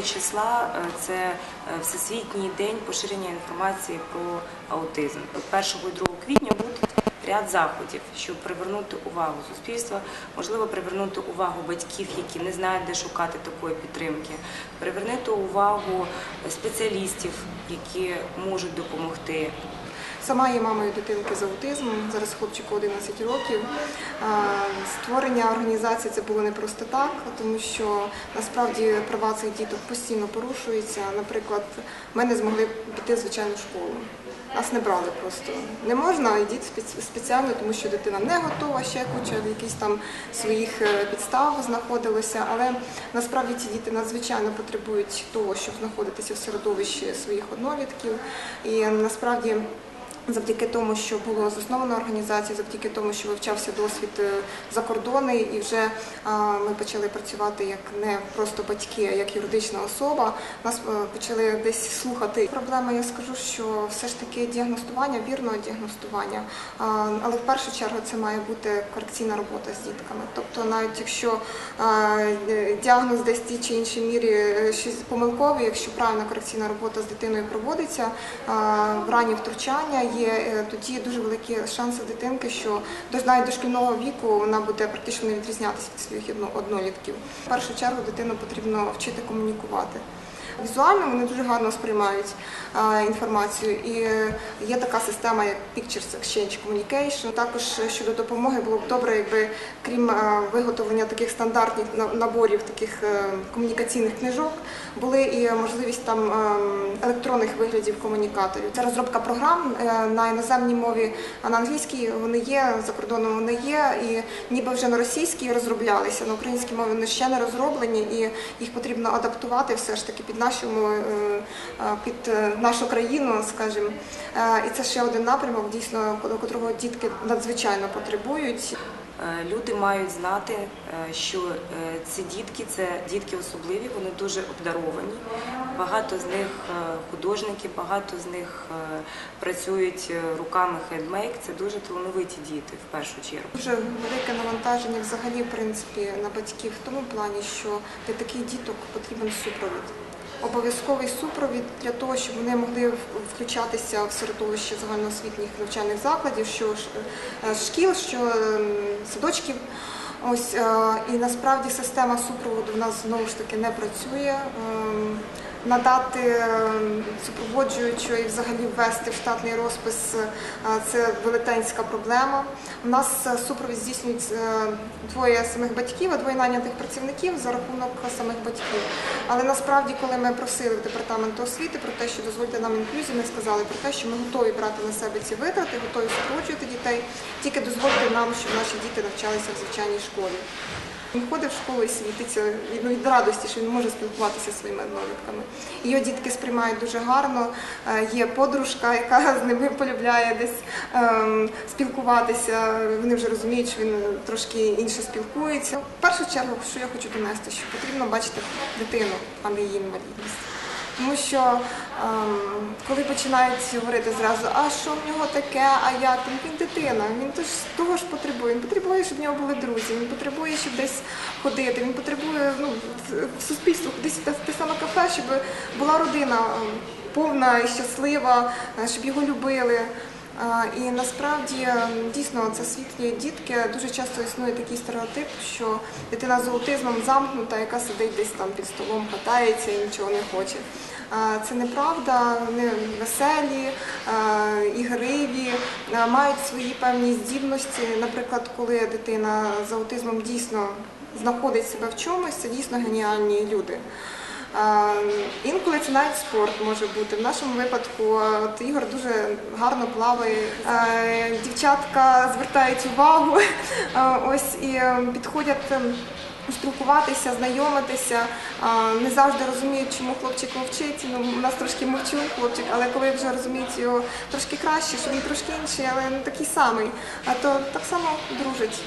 2 числа е, це е, Всесвітній день поширення інформації про аутизм. 1 і 2 квітня будуть ряд заходів, щоб привернути увагу суспільства, можливо, привернути увагу батьків, які не знають, де шукати такої підтримки, привернути увагу спеціалістів, які можуть допомогти. Сама є мамою дитинки з аутизмом, зараз хлопчику 11 років. Створення організації це було не просто так, тому що насправді права цих діток постійно порушуються. Наприклад, ми не змогли піти в звичайну школу. Нас не брали просто. Не можна, йдіть спеціально, тому що дитина не готова, ще куча якісь там своїх е, підстав знаходилося. Але насправді ці діти надзвичайно потребують того, щоб знаходитися в середовищі своїх однолітків. І насправді. Завдяки тому, що було засновано організацію, завдяки тому, що вивчався досвід е, закордонний, і вже ми почали працювати як не просто батьки, а як юридична особа. Нас е, почали десь слухати. Проблема, я скажу, що все ж таки діагностування, вірного діагностування, але в першу чергу це має бути корекційна робота з дітками. Тобто, навіть якщо е, діагноз десь в тій чи іншій мірі е, щось помилковий, якщо правильна корекційна робота з дитиною проводиться в ранні втручання, є е, тоді дуже великі шанси дитинки, що навіть до шкільного віку вона буде практично не відрізнятися від своїх однолітків. В першу чергу дитину потрібно вчити комунікувати. Візуально вони дуже гарно сприймають інформацію, і е, є така система, як Pictures Exchange Communication. Також е, щодо допомоги було б добре, якби крім е, виготовлення таких стандартних наборів таких е, комунікаційних книжок, були і можливість там ем, електронних виглядів комунікаторів. Це розробка програм е, на іноземній мові, а на англійській вони є, за кордоном вони є, і ніби вже на російській розроблялися, на українській мові вони ще не розроблені, і їх потрібно адаптувати все ж таки під нашу мову, е, е, під е, нашу країну, скажімо. І це ще один напрямок, дійсно, котрого дітки надзвичайно потребують. Люди мають знати, що ці дітки це дітки особливі, вони дуже обдаровані. Багато з них художники, багато з них працюють руками хендмейк. Це дуже талановиті діти в першу чергу. Дуже велике навантаження взагалі, в принципі, на батьків в тому плані, що для таких діток потрібен супровід. Обов'язковий супровід для того, щоб вони могли включатися в середовище загальноосвітніх навчальних закладів, що е, шкіл, що ем, садочків. Ось е, і насправді система супроводу в нас знову ж таки не працює. Надати ем, супроводжуючого і взагалі ввести в штатний розпис е, це велетенська проблема. У нас е, супровід здійснюють е, двоє самих батьків, а двоє найнятих працівників за рахунок самих батьків. Але насправді, коли ми просили в департаменту освіти про те, що дозвольте нам інклюзію, ми сказали про те, що ми готові брати на себе ці витрати, готові супроводжувати дітей. Тільки дозвольте нам, щоб наші діти навчалися в звичайній школі. Він ходить в школу і світиться ну, від радості, що він може спілкуватися зі своїми однолітками. Його дітки сприймають дуже гарно. Е, Є подружка, яка з ними полюбляє десь ем, спілкуватися. Вони вже розуміють, що він трошки інше спілкується. В першу чергу, що я хочу донести, що потрібно бачити дитину, а не її інвалідність. Тому що коли починають говорити зразу, а що в нього таке, а я там він дитина, він теж того ж потребує. Він потребує, щоб в нього були друзі, він потребує, щоб десь ходити, він потребує ну, в- в суспільство, десь в те, саме кафе, щоб була родина ем, повна і щаслива, е, щоб його любили. І насправді дійсно це світлі дітки. Дуже часто існує такий стереотип, що дитина з аутизмом замкнута, яка сидить десь там під столом, катається і нічого не хоче. Це неправда, вони веселі, ігриві, мають свої певні здібності. Наприклад, коли дитина з аутизмом дійсно знаходить себе в чомусь, це дійсно геніальні люди. Інколи це навіть спорт може бути. В нашому випадку от Ігор дуже гарно плаває. Дівчатка звертають увагу ось і е, підходять. ем, Спілкуватися, знайомитися, не завжди розуміють, чому хлопчик мовчить. Ну, у нас трошки мовчун хлопчик, але коли вже розуміють його трошки краще, що він трошки інший, але не такий самий, а то так само дружить.